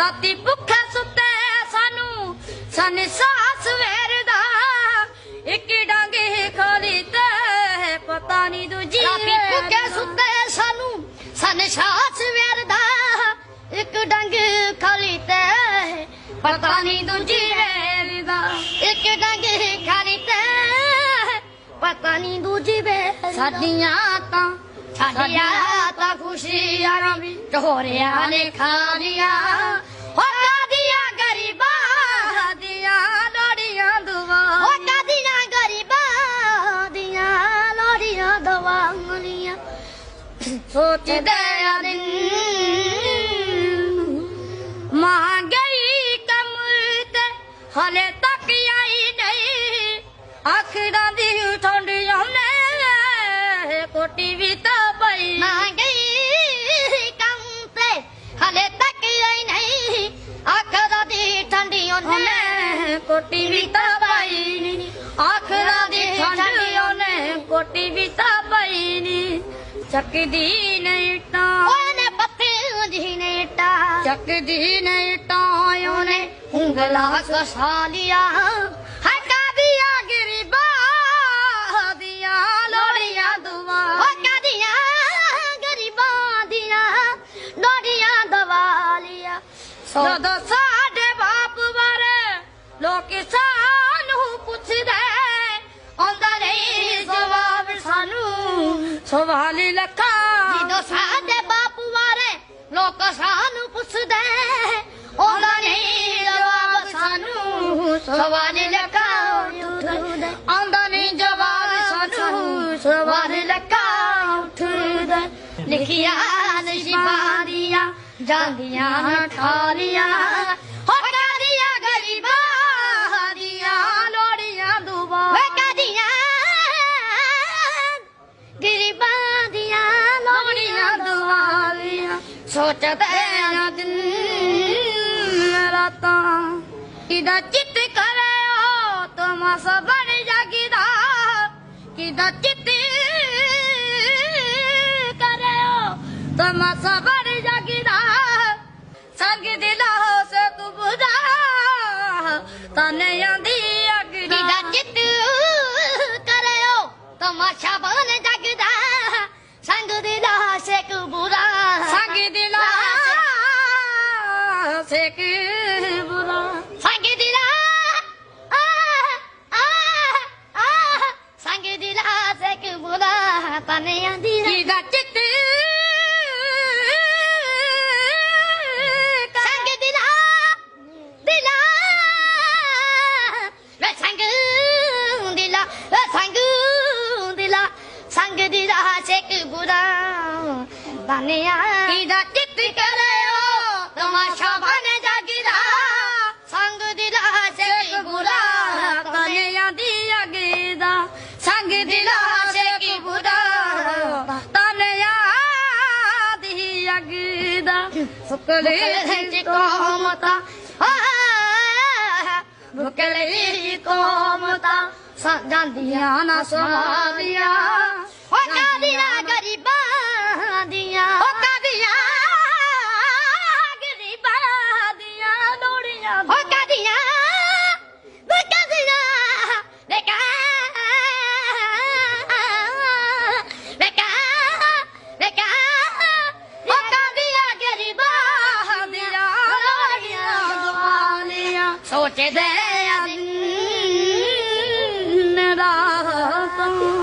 ਰਾਤੀ ਭੁੱਖੇ ਸੁੱਤੇ ਸਾਨੂੰ ਸਨ ਸਾਸ ਵੇਰ ਦਾ। ਇੱਕ ਡਾਂਗੇ ਖੋਲੀ ਤੇ ਪਤਾ ਨਹੀਂ ਦੂਜੀ ਰਾਤੀ ਭੁੱਖੇ ਸੁੱਤੇ ਸਾਨੂੰ ਸਨ ਸਾਸ ਵੇਰ ਦਾ। ਇੱਕ ਡੰਗ ਖਾਲੀ ਤੇ ਪਤਾ ਨਹੀਂ ਦੂਜੀ ਵੇਰ ਦਾ। ਇੱਕ ਡੰਗ ਖਾਲੀ ਤੇ ਪਤਾ ਨਹੀਂ ਦੂਜੀ ਵੇਰ ਸਾਡੀਆਂ ਤਾਂ ਸਾਡੀਆਂ ਤਾਂ ਖੁਸ਼ੀਆਂ ਵੀ ਢੋਰਿਆਂ ਨੇ ਖਾਲੀਆਂ ਸੋਚਦੇ ਆ ਦਿਨ। ਮਾਂ ਗਈ ਕੰਮ ਤੇ ਹਲੇ ਤੱਕ ਆਈ ਨਹੀਂ। ਆਖਰਾਂ ਦੀ ਠੰਡੀਆਂ ਨੇ ਕੋਟੀ ਵੀ ਤਾਂ ਪਈ। ਮਾਂ ਗਈ ਕੰਮ ਤੇ ਹਲੇ ਤੱਕ ਆਈ ਨਹੀਂ। ਅੱਖਾਂ ਦੀ ਠੰਡੀ ਉਹਨੇ ਕੋਟੀ ਵੀ ਤਾਂ ਪਾਈ। ਨੀ ਆਖਰਾਂ ਦੀ ਠੰਡੀ ਉਹਨੇ ਕੋਟੀ ਵੀ ਤਾਂ ਚੱਕਦੀ ਨਹੀਂ ਤਾਂ ਉਹਨੇ ਪੱਤੇ ਦੀ ਨੇ ਟਾ ਚੱਕਦੀ ਨਹੀਂ ਤਾਂ ਉਹਨੇ ਉਂਗਲਾ ਕਸਾ ਲਿਆ। ਹਟਾ ਦਿਆ ਗਰੀਬਾਂ ਦੀਆਂ ਲੋੜੀਆਂ ਦੁਆ। ਉਹ ਕਾਦੀਆਂ ਗਰੀਬਾਂ ਦੀਆਂ ਲੋੜੀਆਂ ਦਵਾ ਲਿਆ। ਜਦੋਂ ਸਾਡੇ ਬਾਪ ਬਾਰੇ ਲੋਕ ਸਾਨੂੰ ਸਵਾਲ ਲੱਖਾਂ ਜਦੋਂ ਸਾਡੇ ਬਾਪੂ ਬਾਰੇ ਲੋਕ ਸਾਨੂੰ ਪੁੱਛਦੇ ਉਹਦਾ ਨਹੀਂ ਜਵਾਬ ਸਾਨੂੰ ਸਵਾਲ ਉੱਠਦੇ। ਆਉਂਦਾ ਨਹੀਂ ਜਵਾਬ ਸਾਨੂੰ ਸਵਾਲ ਲੱਖਾਂ ਉੱਠਦੇ। ਲਿਖਿਆ ਨਸ਼ੀਬਾਂ ਦੀਆਂ ਜਾਂਦੀਆਂ ਠਾਲੀਆਂ ਸੋਚਦੇ ਤੇਰਾ ਦਿਨ ਰਾਤਾਂ। ਕਿਦਾ ਚਿੱਤ ਕਰਿਓ ਤਮਾਸਾ ਬਣ ਜਾਗੀਦਾ। ਕਿਦਾ ਚਿੱਤ ਕਰਿਓ ਤਮਾਸਾ ਬਣ ਜਾਗੀਦਾ। ਸੰਗ ਦਿਲਾ ਸੇ ਤੂੰ ਬੁਝਾ ਤਨੇ ਆਂਦੀ ਅਗਦਾ। ਦਾ ਚਿੱਤ ਕਰਿਓ ਤਮਾਸ਼ਾ ਬਣ ਜਗਦਾ। ਸੰਗ ਦੀ ਲਾਸ਼ੇ ਕਬੂਰਾ ਸੇ ਕਿ ਬੁਰਾ ਸੰਗ ਦੀ ਲਾ ਸੰਗ ਦੀ ਲਾਸ਼ੇ ਕਬੂਰਾ ਸੁਕਲੇ ਵਿੱਚ ਕੋਮਤਾ ਮੁਕਲੇ ਕੋਮਤਾ ਜਾਂਦੀਆਂ ਨਾ ਸਵਾਲੀਆਂ ਹੋ ਕਾਦੀਆਂ ਗਰੀਬਾਂ ਦੀਆਂ ਹੋ ਕਦੀਆਂ ਗਰੀਬਾਂ ਦੀਆਂ ਲੋੜੀਆਂ दाली रा